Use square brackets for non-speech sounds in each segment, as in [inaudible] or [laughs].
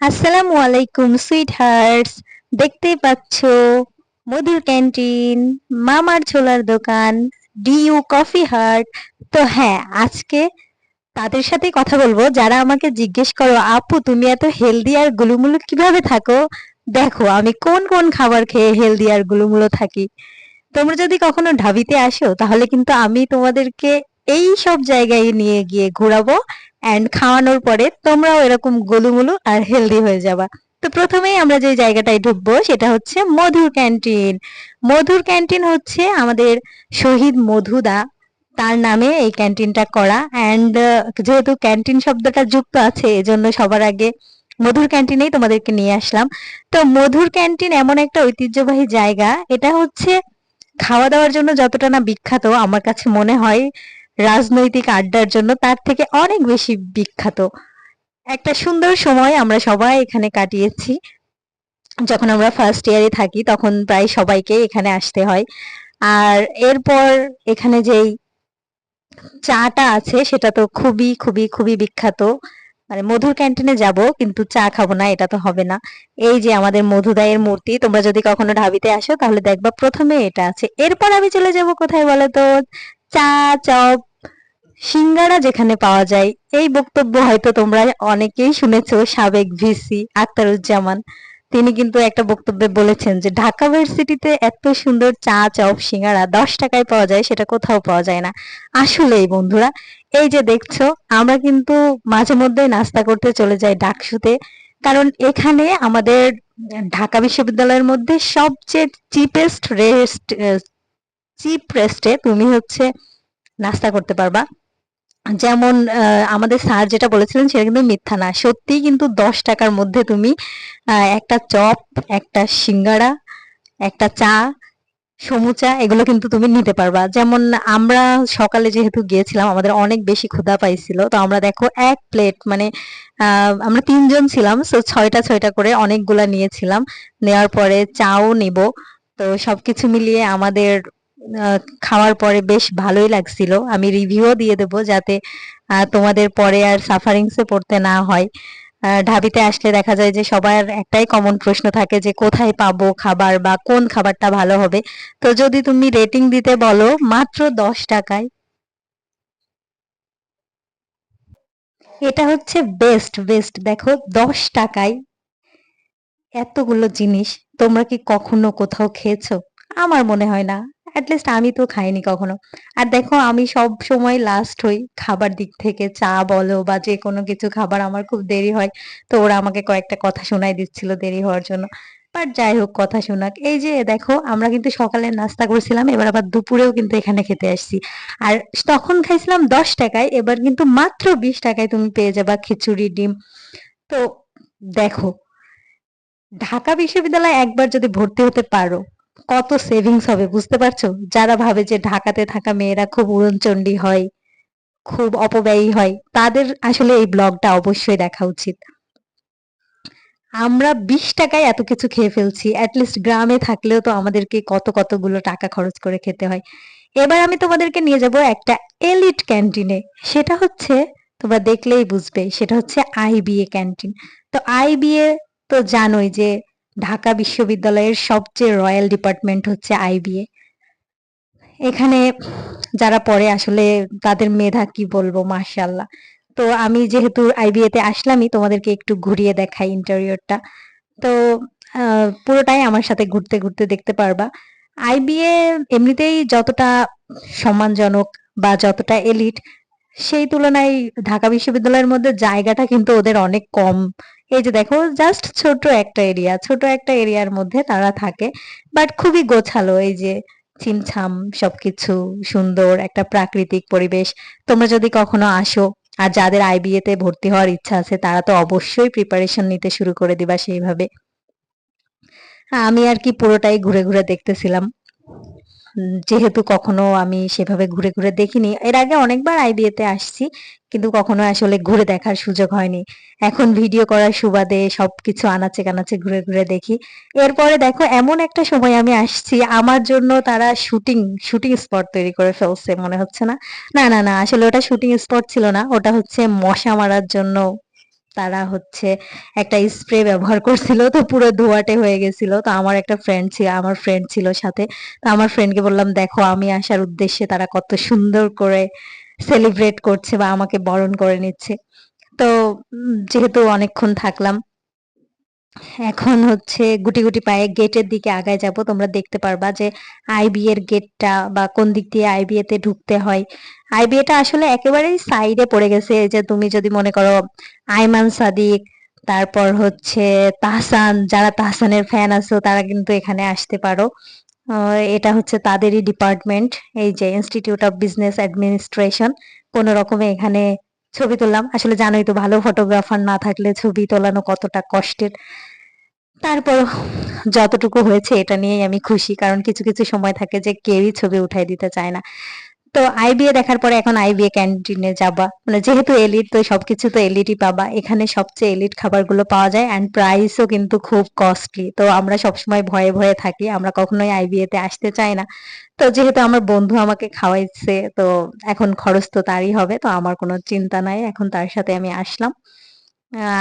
আসসালামু আলাইকুম sweet hertz দেখতেই পাচ্ছ, মধুর ক্যান্টিন মামার ছোলার দোকান ডিইউ কফি হার্ট তো হ্যাঁ আজকে তাদের সাথে কথা বলব। যারা আমাকে জিজ্ঞেস করো, আপু, তুমি এত হেলদি আর গুলুমুলু কীভাবে থাকো? দেখো, আমি কোন কোন খাবার খেয়ে হেলদি আর গুলুমুলু থাকি। তোমরা যদি কখনো ঢাবিতে আসো, তাহলে কিন্তু আমি তোমাদেরকে এই সব জায়গায় নিয়ে গিয়ে ঘোরাবো। অ্যান্ড খাওয়ানোর পরে তোমরাও এরকম গোলুমুলু আর হেলদি হয়ে যাবা। তো প্রথমেই আমরা যে জায়গাটায় ঢুকবো সেটা হচ্ছে মধুর ক্যান্টিন মধুর ক্যান্টিন হচ্ছে আমাদের শহীদ মধুদা, তার নামে এই ক্যান্টিনটা করা। অ্যান্ড যেহেতু ক্যান্টিন শব্দটা যুক্ত আছে, এজন্য সবার আগে মধুর ক্যান্টিনেই তোমাদেরকে নিয়ে আসলাম। তো মধুর ক্যান্টিন এমন একটা ঐতিহ্যবাহী জায়গা, এটা হচ্ছে খাওয়া দাওয়ার জন্য যতটা না বিখ্যাত, আমার কাছে মনে হয়। রাজনৈতিক আড্ডার জন্য তার থেকে অনেক বেশি বিখ্যাত। একটা সুন্দর সময় আমরা সবাই এখানে কাটিয়েছি। যখন আমরা ফার্স্ট ইয়ারে থাকি, তখন প্রায় সবাইকে এখানে আসতে হয়। আর এরপর এখানে যেই চাটা আছে, সেটা তো খুবই খুবই খুবই বিখ্যাত। মানে মধুর ক্যান্টিনে যাব, কিন্তু চা খাব না, এটা তো হবে না। এই যে আমাদের মধুদায়ের মূর্তি, তোমরা যদি কখনো ঢাবিতে আসো, তাহলে দেখবা প্রথমে এটা আছে। এরপর আমি চলে যাব কোথায় বলো তো? চা চপ সিঙ্গারা যেখানে পাওয়া যায়। এই বক্তব্য হয়তো তোমরা অনেকেই শুনেছো, সাবেক ভিসি আক্তারুজ্জামান তিনি কিন্তু একটা বক্তব্যে বলেছেন যে, ঢাকা ভার্সিটিতে এত সুন্দর চা চপ সিঙ্গারা দশ টাকায় পাওয়া যায়, সেটা কোথাও পাওয়া যায় না। আসলেই বন্ধুরা, এই যে দেখছ, আমরা কিন্তু মাঝে মধ্যে নাস্তা করতে চলে যাই ডাকসুতে। কারণ এখানে আমাদের ঢাকা বিশ্ববিদ্যালয়ের মধ্যে সবচেয়ে চিপেস্ট রেস্ট চিপ রেস্টে তুমি হচ্ছে নাস্তা করতে পারবা। যেমন আমাদের স্যার যেটা বলেছিলেন সেটা কিন্তু মিথ্যা না। সত্যি কিন্তু দশ টাকার মধ্যে তুমি একটা চপ, একটা সিঙ্গারা একটা চা, সমুচা এগুলো কিন্তু তুমি নিতে পারবা। যেমন, আমরা সকালে যেহেতু গিয়েছিলাম, আমাদের অনেক বেশি ক্ষুধা পাইছিল। তো আমরা দেখো এক প্লেট মানে আমরা তিনজন ছিলাম তো ছয়টা ছয়টা করে অনেকগুলা নিয়েছিলাম। নেওয়ার পরে চাও নিব। তো সবকিছু মিলিয়ে আমাদের খাওয়ার পরে বেশ ভালোই লাগছিল। আমি রিভিউও দিয়ে দেব যাতে তোমাদের পরে আর সাফারিংসে পড়তে না হয়। ঢাবিতে আসলে দেখা যায় যে সবার একটাই কমন প্রশ্ন থাকে যে কোথায় পাবো খাবার বা কোন খাবারটা ভালো হবে। তো যদি তুমি রেটিং দিতে বলো, মাত্র দশ টাকায়। এটা হচ্ছে বেস্ট বেস্ট দেখো, দশ টাকায় এতগুলো জিনিস। তোমরা কি কখনো কোথাও খেয়েছো? আমার মনে হয় না। অ্যাটলিস্ট আমি তো খাইনি কখনো। আর দেখো, আমি সব সময় লাস্ট হই খাবার দিক থেকে চা বলো বা যে কোনো কিছু খাবার আমার খুব দেরি হয়, তো ওরা আমাকে কয়েকটা কথা শোনাই দিচ্ছিল দেরি হওয়ার জন্য। বাট যাই হোক, কথা শোনাক। এই যে দেখো, আমরা কিন্তু সকালে নাস্তা করছিলাম, এবার আবার দুপুরেও কিন্তু এখানে খেতে আসছি। আর তখন খাইছিলাম দশ টাকায়, এবার কিন্তু মাত্র বিশ টাকায় তুমি পেয়ে যাবা খিচুড়ি, ডিম। তো দেখো, ঢাকা বিশ্ববিদ্যালয়ে একবার যদি ভর্তি হতে পারো কত সেভিংস হবে, বুঝতে পারছ? যারা ভাবে যে ঢাকাতে থাকা মেয়েরা খুব উড়নচণ্ডী হয়, খুব অপব্যয়ী হয়, তাদের আসলে এই ব্লগটা অবশ্যই দেখা উচিত। আমরা বিশ টাকায় এত কিছু খেয়ে ফেলছি অ্যাটলিস্ট গ্রামে থাকলেও তো আমাদেরকে কত কতগুলো টাকা খরচ করে খেতে হয়। এবার আমি তোমাদেরকে নিয়ে যাব একটা এলিট ক্যান্টিনে সেটা হচ্ছে, তোমরা দেখলেই বুঝবে, সেটা হচ্ছে আইবিএ ক্যান্টিন তো আইবিএ তো জানোই যে ঢাকা বিশ্ববিদ্যালয়ের সবচেয়ে রয়্যাল ডিপার্টমেন্ট হচ্ছে আইবিএ। এখানে যারা পড়ে আসলে তাদের মেধা কি বলব মার্শাল্লাহ তো আমি যেহেতু আইবিএ তে আসলামই, তোমাদেরকে একটু ঘুরিয়ে দেখাই ইন্টারিয়রটা তো পুরোটাই আমার সাথে ঘুরতে ঘুরতে দেখতে পারবা। আইবিএ এমনিতেই যতটা সম্মানজনক বা যতটা এলিট, সেই তুলনায় ঢাকা বিশ্ববিদ্যালয়ের মধ্যে জায়গাটা কিন্তু ওদের অনেক কম। এই যে দেখো জাস্ট ছোট একটা এরিয়া ছোট একটা এরিয়ার মধ্যে তারা থাকে বাট খুবই গোছালো, এই যে ছিমছাম সবকিছু, সুন্দর একটা প্রাকৃতিক পরিবেশ। তোমরা যদি কখনো আসো, আর যাদের আইবিএ তে ভর্তি হওয়ার ইচ্ছা আছে, তারা তো অবশ্যই প্রিপারেশন নিতে শুরু করে দিবা সেইভাবে। আমি আর কি পুরোটাই ঘুরে ঘুরে দেখতেছিলাম। যেহেতু কখনো আমি সেভাবে ঘুরে ঘুরে দেখিনি, এর আগে অনেকবার আইবিএতে আসছি, কিন্তু কখনো আসলে ঘুরে দেখার সুযোগ হয়নি। এখন ভিডিও করার সুবাদে সবকিছু আনাচে কানাচে ঘুরে ঘুরে দেখি। এরপরে দেখো, এমন একটা সময় আমি আসছি, আমার জন্য তারা শুটিং শুটিং স্পট তৈরি করে ফেলছে, মনে হচ্ছে না? না না না, আসলে ওটা শুটিং স্পট ছিল না, ওটা হচ্ছে মশা মারার জন্য তারা হচ্ছে একটা স্প্রে ব্যবহার করছিল, তো পুরো ধোয়াটে হয়ে গেছিল। তো আমার একটা ফ্রেন্ড ছিল আমার ফ্রেন্ড ছিল সাথে। তো আমার ফ্রেন্ডকে বললাম, দেখো, আমি আসার উদ্দেশ্যে তারা কত সুন্দর করে সেলিব্রেট করছে বা আমাকে বরণ করে নিচ্ছে। তো যেহেতু অনেকক্ষণ থাকলাম এখন হচ্ছে গুটি গুটি পায়ে গেটের দিকে আগায় যাব। তোমরা দেখতে পারবা যে আইবি এর গেটটা বা কোন দিক দিয়ে আইবিএ তে ঢুকতে হয়। আইবিএ এটা আসলে একেবারেই সাইডে পড়ে গেছে। যে তুমি যদি মনে করো আইমান সাদিক, তারপর হচ্ছে তাহসান, যারা তাহসানের ফ্যান আছো, তারা কিন্তু এখানে আসতে পারো। এটা হচ্ছে তাদেরই ডিপার্টমেন্ট এই যে ইনস্টিটিউট অফ বিজনেস অ্যাডমিনিস্ট্রেশন কোনো রকমে এখানে ছবি তুললাম। আসলে জানোই তো ভালো ফটোগ্রাফার না থাকলে ছবি তোলানো কতটা কষ্টের। তারপর যতটুকু হয়েছে এটা নিয়েই আমি খুশি, কারণ কিছু কিছু সময় থাকে যে কেউই ছবি উঠাই দিতে চায় না। তো আইবিএ দেখার পরে এখন আইবিএ ক্যান্টিনে যাবা। মানে যেহেতু এলিট তো সবকিছু তো এলিটই পাবা। এখানে সবচেয়ে এলিট খাবারগুলো পাওয়া যায় অ্যান্ড প্রাইসও কিন্তু খুব কস্টলি তো আমরা সবসময় ভয়ে ভয়ে থাকি, আমরা কখনোই আইবিএ তে আসতে চাই না। তো যেহেতু আমার বন্ধু আমাকে খাওয়াইছে, তো এখন খরচ তো তারই হবে, তো আমার কোনো চিন্তা নাই। এখন তার সাথে আমি আসলাম।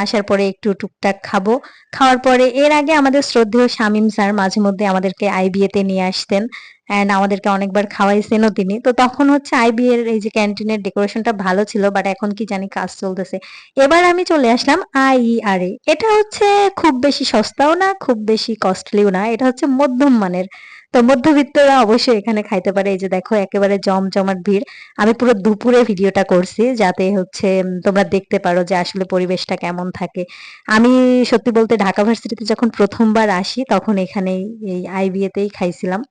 আসার পরে একটু টুকটাক খাব। খাওয়ার পরে এর আগে আমাদের শ্রদ্ধেয় শামীম স্যার মাঝে মধ্যে আমাদেরকে আইবিএ তে নিয়ে আসতেন। এন্ড আমাদেরকে অনেকবার খাওয়াইছেনও তিনি। তো তখন হচ্ছে আইবি এর এই যে ক্যান্টিনের ডেকোরেশনটা ভালো ছিল বাট এখন কি জানি কাজ চলতেছে। এবার আমি চলে আসলাম আইইআর এ। এটা হচ্ছে খুব বেশি সস্তাও না, খুব বেশি কস্টলিও না। এটা হচ্ছে মধ্যম মানের। তো মধ্যবিত্তরা অবশ্যই এখানে খাইতে পারে। এই যে দেখো, একেবারে জমজমাট ভিড়। আমি পুরো দুপুরে ভিডিওটা করছি যাতে হচ্ছে তোমরা দেখতে পারো যে আসলে পরিবেশটা কেমন থাকে। আমি সত্যি বলতে ঢাকা ভার্সিটিতে যখন প্রথমবার আসি, তখন এখানেই এই আইবিএতেই খাইছিলাম।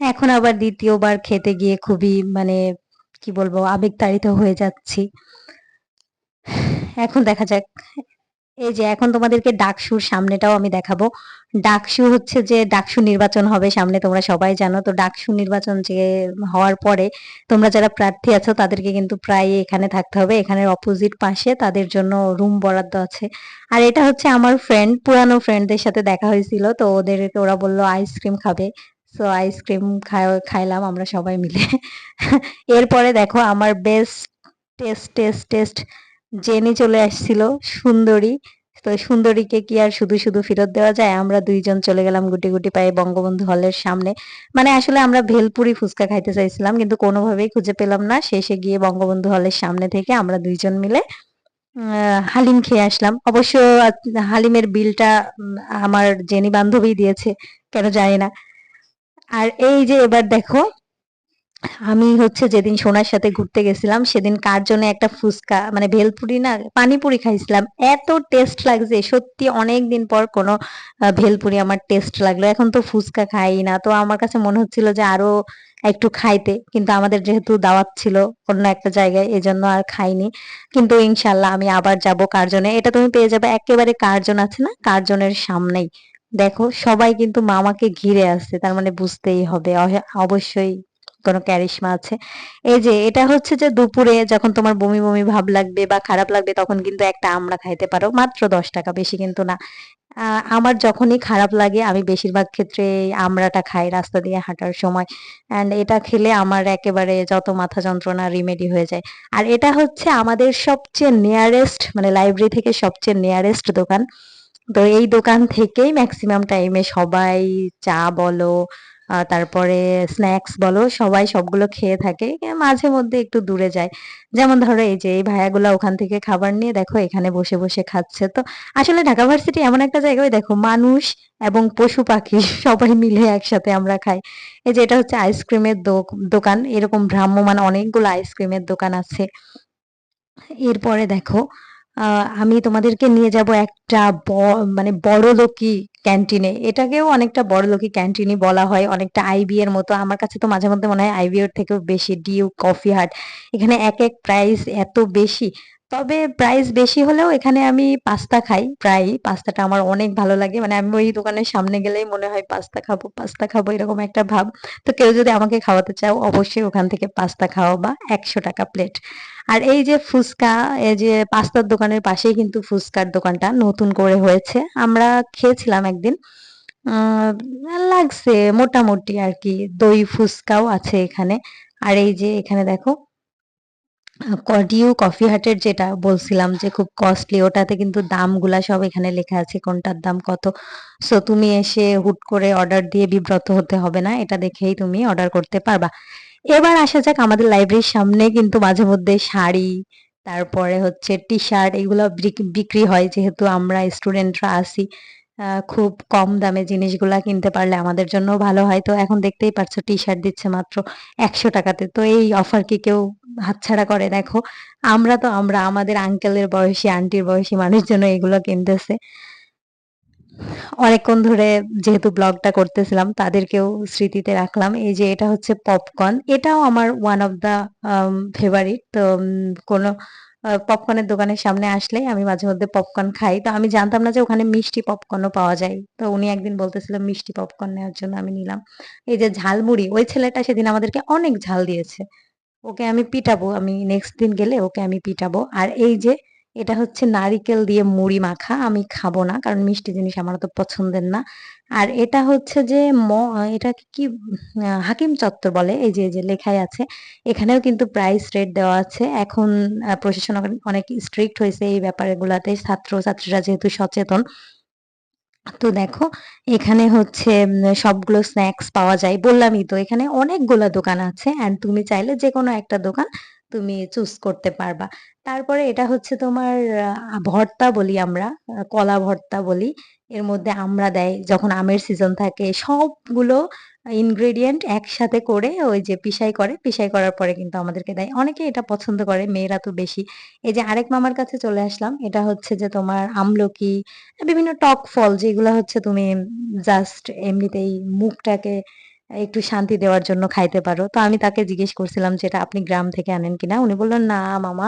এখন আবার দ্বিতীয়বার খেতে গিয়ে খুবই মানে কি বলব, আবেগতাড়িত হয়ে যাচ্ছি। এখন দেখা যাক এই যে এখন তোমাদেরকে ডাকসুর সামনেটাও আমি দেখাবো। ডাকসু হচ্ছে যে ডাকসু নির্বাচন হবে সামনে, তোমরা সবাই জানো। তো ডাকসু নির্বাচন যে হওয়ার পরে তোমরা যারা প্রার্থী আছো, তাদেরকে কিন্তু প্রায় এখানে থাকতে হবে। এখানের অপোজিট পাশে তাদের জন্য রুম বরাদ্দ আছে। আর এটা হচ্ছে আমার ফ্রেন্ড পুরানো ফ্রেন্ডদের সাথে দেখা হয়েছিল। তো ওদের ওরা বলল আইসক্রিম খাবে। সো আইসক্রিম খাইলাম আমরা সবাই মিলে। এরপরে দেখো আমার best test test test Jenny চলে আসছিল সুন্দরী। তো সুন্দরীকে কি আর শুধু শুধু ফেরত দেওয়া যায়? আমরা দুইজন চলে গেলাম গুটি গুটি পায়ে বঙ্গবন্ধু হলের সামনে। মানে আসলে আমরা ভেলপুরি ফুচকা খাইতে চাইছিলাম, কিন্তু কোনোভাবেই খুঁজে পেলাম না। শেষে গিয়ে বঙ্গবন্ধু হলের সামনে থেকে আমরা দুইজন মিলে হালিম খেয়ে আসলাম। অবশ্য হালিমের বিলটা আমার জেনি বান্ধবী দিয়েছে, কেন জানি না। আর এই যে এবার দেখো আমি হচ্ছে যেদিন সোনার সাথে ঘুরতে গেছিলাম, সেদিন কার জন্য একটা ফুচকা মানে ভেলপুরি না, পানিপুরি খাইছিলাম। এত টেস্ট লাগছে, সত্যি অনেক দিন পর কোনো ভেলপুরি আমার টেস্ট লাগল। এখন তো ফুচকা খাই না, তো আমার কাছে মনে হচ্ছিল যে আরও একটু খাইতে, কিন্তু আমাদের যেহেতু দাওয়াত ছিল অন্য একটা জায়গায়, এজন্য আর খাইনি। কিন্তু ইনশাল্লাহ আমি আবার যাব কার্জনে এটা তুমি পেয়ে যাবে, একেবারে কার্জন আছে না কার্জনের সামনেই। দেখো, সবাই কিন্তু মামাকে ঘিরে আছে, তার মানে বুঝতেই হবে অবশ্যই কোনো ক্যারিশমা আছে। এই যে, এটা হচ্ছে যে দুপুরে যখন তোমার বমি বমি ভাব লাগবে বা খারাপ লাগবে তখন কিন্তু একটা আমড়া খাইতে পারো, মাত্র দশ টাকা, বেশি কিন্তু না। আমার যখনই খারাপ লাগে আমি বেশিরভাগ ক্ষেত্রে এই আমড়াটা খাই রাস্তা দিয়ে হাঁটার সময়। অ্যান্ড এটা খেলে আমার একেবারে যত মাথা যন্ত্রণা রিমেডি হয়ে যায়। আর এটা হচ্ছে আমাদের সবচেয়ে নিয়ারেস্ট মানে লাইব্রেরি থেকে সবচেয়ে নিয়ারেস্ট দোকান। তো এই দোকান থেকেই ম্যাক্সিমাম টাইমে সবাই চা বলো তারপরে স্ন্যাক্স বলো, সবাই সবগুলো খেয়ে থাকে। মাঝে মধ্যে একটু দূরে যায়। যেমন ধরো এই যে, এই ভাইয়াগুলা ওখান থেকে খাবার নিয়ে দেখো, এখানে বসে বসে খাচ্ছে। তো আসলে ঢাকা ভার্সিটি এমন একটা জায়গায় দেখো মানুষ এবং পশু পাখি [laughs] সবাই মিলে একসাথে আমরা খাই। এই যে, এটা হচ্ছে আইসক্রিমের দোকান। এরকম ভ্রাম্যমান অনেকগুলো আইসক্রিমের দোকান আছে। এরপরে দেখো আমি তোমাদেরকে নিয়ে যাব একটা মানে বড়লোকি ক্যান্টিনে এটাকেও অনেকটা বড়লোকি ক্যান্টিনই বলা হয়, অনেকটা আইবি এর মতো। আমার কাছে তো মাঝে মধ্যে মনে হয় আইবি এর থেকেও বেশি ডিউ কফি হাট এখানে এক এক প্রাইস এত বেশি। তবে প্রাইস বেশি হলেও এখানে আমি পাস্তা খাই। প্রায় পাস্তাটা আমার অনেক ভালো লাগে। মানে আমি ওই দোকানের সামনে গেলেই মনে হয় পাস্তা খাব পাস্তা খাব এরকম একটা ভাব। তো কেউ যদি আমাকে খাওয়াতে চাও, অবশ্যই ওখান থেকে পাস্তা খাওয়া বা একশো টাকা প্লেট আর এই যে ফুচকা, এই যে পাস্তার দোকানের পাশেই কিন্তু ফুচকার দোকানটা নতুন করে হয়েছে। আমরা খেয়েছিলাম একদিন। লাগছে মোটামুটি আর কি। দই ফুচকাও আছে এখানে। আর এই যে এখানে দেখো কডিউ কফি হাটের যেটা বলছিলাম যে খুব কস্টলি ওটাতে কিন্তু দামগুলা সব এখানে লেখা আছে কোনটার দাম কত। সো তুমি এসে হুট করে অর্ডার দিয়ে বিব্রত হতে হবে না, এটা দেখেই তুমি অর্ডার করতে পারবা। এবার আসা যাক আমাদের লাইব্রেরির সামনে কিন্তু মাঝে মধ্যে শাড়ি, তারপরে হচ্ছে টি শার্ট এগুলো বিক্রি হয় যেহেতু আমরা স্টুডেন্টরা আছি। খুব কম দামে জিনিসগুলা কিনতে পারলে আমাদের জন্য ভালো হয়। তো এখন দেখতেই পারছ টি শার্ট দিচ্ছে মাত্র একশো টাকাতে। তো এই অফার কি কেউ হাতছাড়া করে, দেখো। আমরা তো, আমরা, আমাদের আঙ্কেলের বয়সী আন্টির বয়সী মানুষজন এগুলো কিনতেছে। অনেকক্ষণ ধরে যেহেতু ব্লগটা করতেছিলাম, তাদেরকেও স্মৃতিতে রাখলাম। এই যে, এটা হচ্ছে পপকর্ন এটাও আমার ওয়ান অফ দা ফেভারিট তো কোনো পপকর্নের দোকানের সামনে আসলে আমি মাঝে মধ্যে পপকর্ন খাই। তো আমি জানতাম না যে ওখানে মিষ্টি পপকর্নও পাওয়া যায়। তো উনি একদিন বলতেছিল, মিষ্টি পপকর্ন নেওয়ার জন্য আমি নিলাম। এই যে, ঝালমুড়ি, ওই ছেলেটা সেদিন আমাদেরকে অনেক ঝাল দিয়েছে। ওকে আমি পিটাবো, আমি নেক্সট দিন গেলে ওকে আমি পিটাবো। আর এই যে, এটা হচ্ছে নারিকেল দিয়ে মুড়ি মাখা, আমি খাব না, কারণ মিষ্টি জিনিস আমার তো পছন্দের না। আর এটা হচ্ছে যে, ম, এটা কি হাকিম চত্বর বলে, এই যে যে লেখাই আছে, এখানেও কিন্তু প্রাইস রেট দেওয়া আছে। এখন প্রশাসন অনেক স্ট্রিক্ট হয়েছে এই ব্যাপারগুলাতে ছাত্র ছাত্রীরা যেহেতু সচেতন তো দেখো, এখানে হচ্ছে সবগুলো স্ন্যাক্স পাওয়া যায়। বললামই তো, এখানে অনেকগুলো দোকান আছে অ্যান্ড তুমি চাইলে যে কোনো একটা দোকান তুমি চুজ করতে পারবা। তারপরে এটা হচ্ছে তোমার ভর্তা বলি আমরা কলা ভর্তা বলি। এর মধ্যে আমরা দেয়, যখন আমের সিজন থাকে, সবগুলো ইনগ্রেডিয়েন্ট একসাথে করে ওই যে পিসাই করে, পিসাই করার পরে কিন্তু আমাদেরকে দেয়। অনেকে এটা পছন্দ করে, মেয়েরা তো বেশি। এই যে আরেক মামার কাছে চলে আসলাম, এটা হচ্ছে যে তোমার আমলকি, বিভিন্ন টক ফল যেগুলো হচ্ছে তুমি জাস্ট এমনিতেই মুখটাকে একটু শান্তি দেওয়ার জন্য খাইতে পারো। তো আমি তাকে জিজ্ঞেস করছিলাম যে, এটা আপনি গ্রাম থেকে আনেন কিনা? উনি বললেন না মামা,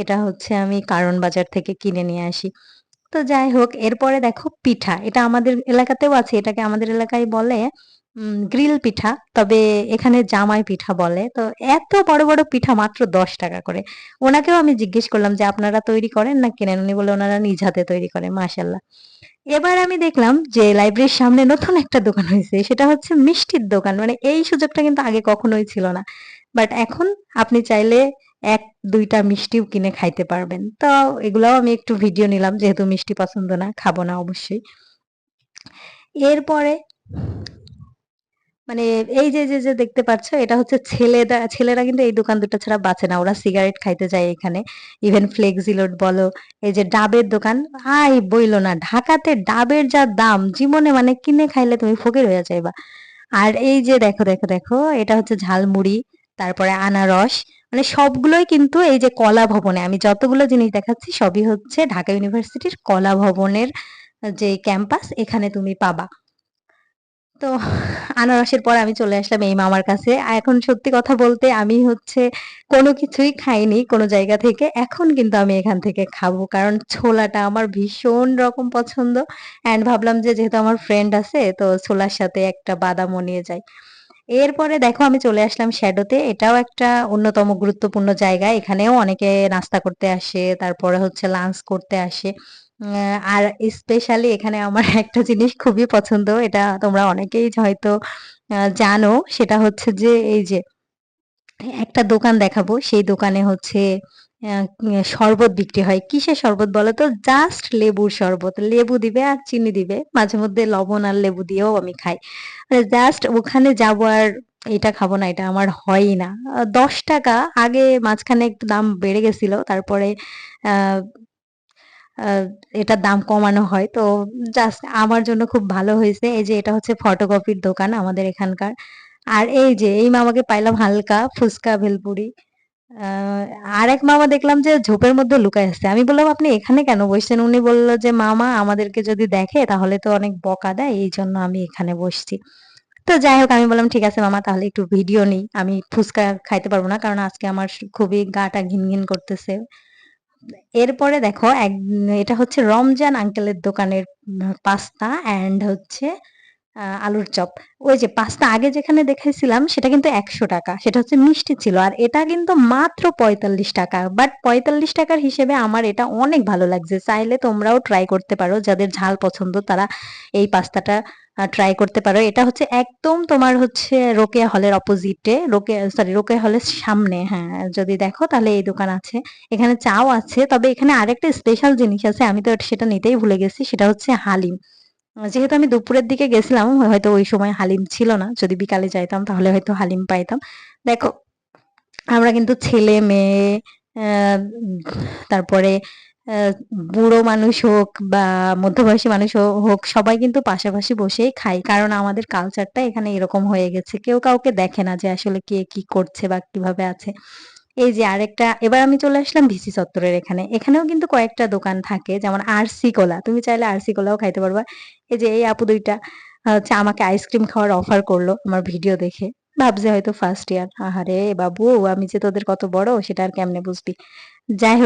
এটা হচ্ছে আমি কারণ বাজার থেকে কিনে নিয়ে আসি। তো যাই হোক, এরপরে দেখো পিঠা, এটা আমাদের এলাকাতেও আছে, এটাকে আমাদের এলাকায় বলে গ্রিল পিঠা, তবে এখানে জামাই পিঠা বলে। তো এত বড় বড় পিঠা মাত্র দশ টাকা করে। ওনাকেও আমি জিজ্ঞেস করলাম যে, আপনারা তৈরি করেন না কেনেন? উনি বলে ওনারা নিজ হাতে তৈরি করে মাসাল্লাহ এবার আমি দেখলাম যে, লাইব্রেরির সামনে নতুন একটা দোকান হয়েছে। সেটা হচ্ছে মিষ্টির দোকান। মানে এই সুযোগটা কিন্তু আগে কখনোই ছিল না। বাট এখন আপনি চাইলে এক, দুইটা মিষ্টিও কিনে খাইতে পারবেন। তো এগুলাও আমি একটু ভিডিও নিলাম, যেহেতু মিষ্টি পছন্দ না, খাব না অবশ্যই। এরপরে মানে এই যে যে যে দেখতে পাচ্ছ, এটা হচ্ছে ছেলেরা ছেলেরা কিন্তু এই দোকান দুটো ছাড়া বাঁচে না। ওরা সিগারেট খাইতে যায় এখানে। ইভেন ফ্লেক্সিলোড বলো, এই যে ডাবের দোকান, আই বইলো না, ঢাকাতে ডাবের যা দাম, জীবনে মানে কিনে খাইলে তুমি ফকির হয়ে যাইবা। আর এই যে দেখো দেখো দেখো, এটা হচ্ছে ঝালমুড়ি, তারপরে আনারস মানে সবগুলোই কিন্তু এই যে কলা ভবনে, আমি যতগুলো জিনিস দেখাচ্ছি, সবই হচ্ছে ঢাকা ইউনিভার্সিটির কলা ভবনের যে ক্যাম্পাস, এখানে তুমি পাবা। তো আনারসের পর আমি চলে আসলাম এই মামার কাছে। এখন সত্যি কথা বলতে আমি হচ্ছে কোনো কিছুই খাইনি কোনো জায়গা থেকে। এখন কিন্তু আমি এখান থেকে খাব, কারণ ছোলাটা আমার ভীষণ রকম পছন্দ। অ্যান্ড ভাবলাম যে যেহেতু আমার ফ্রেন্ড আছে, তো ছোলার সাথে একটা বাদামও নিয়ে যাই। এরপরে দেখো আমি চলে আসলাম শ্যাডোতে এটাও একটা অন্যতম গুরুত্বপূর্ণ জায়গা। এখানেও অনেকে নাস্তা করতে আসে, তারপরে হচ্ছে লাঞ্চ করতে আসে। আর স্পেশালি এখানে আমার [laughs] একটা জিনিস খুবই পছন্দ, এটা তোমরা অনেকেই হয়তো জানো, সেটা হচ্ছে যে এই যে একটা দোকান দেখাবো, সেই দোকানে হচ্ছে শরবত বিক্রি হয়। কিসের শরবত বলো তো জাস্ট লেবুর শরবত। লেবু দিবে আর চিনি দিবে। মাঝে মধ্যে লবণ আর লেবু দিয়েও আমি খাই। মানে জাস্ট ওখানে যাব আর এটা খাব না, এটা আমার হয়ই না। দশ টাকা, আগে মাঝখানে একটু দাম বেড়ে গেছিল, তারপরে এটার দাম কমানো হয়। তো জাস্ট আমার জন্য খুব ভালো হয়েছে। এই যে এটা হচ্ছে ফটোকপির দোকান আমাদের এখানকার। আর এই যে, এই মামাকে পাইলাম হালকা ফুচকা, ভেলপুরি। আর এক মামা দেখলাম যে ঝোপের মধ্যে লুকায় আসছে আমি বললাম, আপনি এখানে কেন বসছেন? উনি বলল যে, মামা আমাদেরকে যদি দেখে তাহলে তো অনেক বকা দেয়, এই জন্য আমি এখানে বসছি। তো যাই হোক, আমি বললাম, ঠিক আছে মামা, তাহলে একটু ভিডিও নিই। আমি ফুচকা খাইতে পারব না, কারণ আজকে আমার খুবই গাটা ঘিন ঘিন করতেছে। এরপরে দেখো এক এটা হচ্ছে রমজান আঙ্কেলের দোকানের পাস্তা অ্যান্ড হচ্ছে আলুর চপ। ওই যে পাস্তা আগে যেখানে দেখাইছিলাম সেটা কিন্তু একশো টাকা। সেটা হচ্ছে মিষ্টি ছিল। আর এটা কিন্তু মাত্র পঁয়তাল্লিশ টাকা। বাট পঁয়তাল্লিশ টাকার হিসেবে আমার এটা অনেক ভালো লাগছে। চাইলে তোমরাও ট্রাই করতে পারো। যাদের ঝাল পছন্দ, তারা এই পাস্তাটা ট্রাই করতে পারো। এটা হচ্ছে একদম তোমার হচ্ছে রোকেয়া হলের অপোজিটে রোকে সরি রোকেয়া হলের সামনে। হ্যাঁ যদি দেখো তাহলে এই দোকান আছে। এখানে চাও আছে। তবে এখানে আরেকটা স্পেশাল জিনিস আছে। আমি তো সেটা নিতেই ভুলে গেছি। সেটা হচ্ছে হালিম। যেহেতু আমি দুপুরের দিকে গেছিলাম, হয়তো ওই সময় হালিম ছিল না। যদি বিকালে যাইতাম, তাহলে হয়তো হালিম পাইতাম। দেখো, আমরা কিন্তু ছেলে, মেয়ে তারপরে বুড়ো মানুষ হোক বা মধ্যবয়সী মানুষ হোক, সবাই কিন্তু পাশাপাশি বসেই খাই কারণ আমাদের কালচারটা এখানে এরকম হয়ে গেছে। কেউ কাউকে দেখে না যে আসলে কে কি করছে বা কীভাবে আছে। এই যে আরেকটা, এবার আমি চলে আসলাম ভিসি চত্বরের এখানে। এখানেও কিন্তু কয়েকটা দোকান থাকে, যেমন আরসি কলা তুমি চাইলে আরসি কোলাও খাইতে পারবা। এই যে এই আপু দুইটা হচ্ছে আমাকে আইসক্রিম খাওয়ার অফার করল আমার ভিডিও দেখে। ভাবছে হয়তো ফার্স্ট ইয়ার আহারে বাবু, আমি যে তোদের কত বড়, সেটা আর কেমনে বুঝবি? যাই হোক।